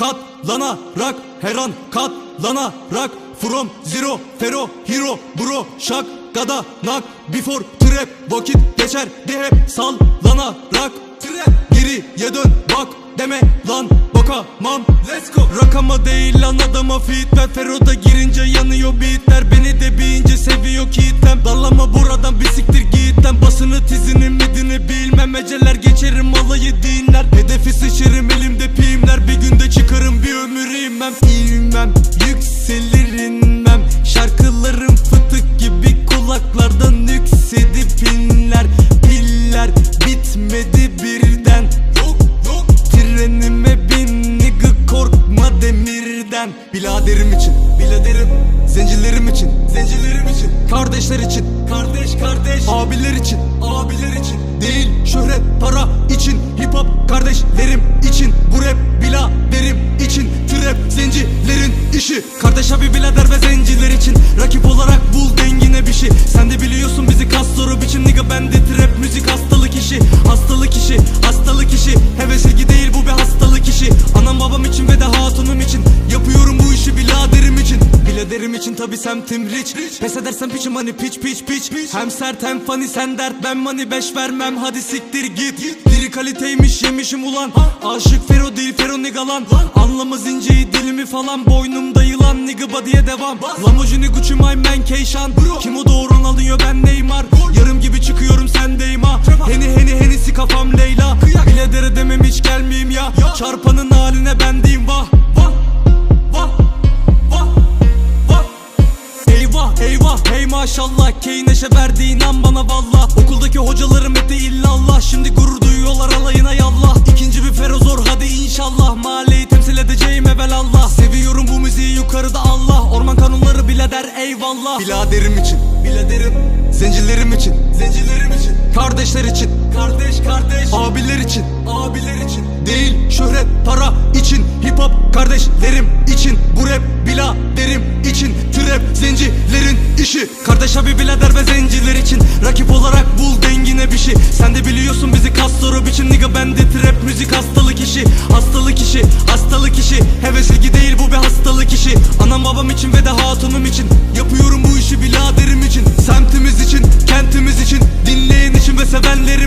Katlanarak her an katlanarak From zero fero hero bro şak gada nak Before trap vakit geçer de hep sallanarak. Trap. Geriye dön bak deme lan bakamam. Let's go. Rakama değil lan adama fit ver Fero'da girince yanıyor beatler. Beni de bir ince seviyor kitlem. Dallama buradan bir siktir git demirden Biladerim için Biladerim Zencilerim için Zencilerim için Kardeşler için Kardeş kardeş Abiler için Abiler için Değil şöhret para için Hip hop kardeşlerim için Bu rap biladerim için Trap zencilerin işi. Kardeş abi bilader ve zenciler için Rakip olarak bul dengine bir şey. Sen Biladerim için tabi semtim rich. Pes edersen piçim hani piç piç piç. Hem sert hem funny sen dert. Ben money beş vermem Hadi siktir git. Diri kaliteymiş yemişim ulan. Aşık Fero değil Fero nigga Anlamaz inceyi dilimi falan. Boynumda yılan nigga body'ye devam. Lamborghini Gucci my man Keyşan Kim o doğuran alıyor ben Neymar. Yarım gibi çıkıyorum sendeyim ha Heni heni henisi kafam Leyla. Biladere demem hiç gelmeyeyim ya. Çarpanın haline ben diyeyim vah Vah Vah Eyvah hey maşallah. Key neşe verdi inan bana valla. Okuldaki hocalarım etti illallah. Şimdi gurur duyuyorlar alayına yallah. İkinci bir ferozor hadi inşallah. Mahalleyi temsil edeceğim evelallah. Seviyorum bu müziği yukarıda Allah. Orman kanunları bile der eyvallah. Biladerim için. Biladerim. Zencilerim için. Zencilerim için. Kardeşler için. Kardeş kardeş. Abiler için. Abiler için. Değil şöhret para için. Hip hop kardeşlerim için. Bu rap biladerim için Trap zencilerin işi. Kardeş abi bilader ve zenciler için Rakip olarak bul dengine bir şey. Sen de biliyorsun bizi soru biçim Nigga bende trap müzik hastalık işi. Hastalık işi hastalık işi. Heves ilgi değil bu bir hastalık işi. Anam babam için ve de hatunum için. Yapıyorum bu işi biladerim için. Semtimiz için kentimiz için. Dinleyen için ve sevenlerim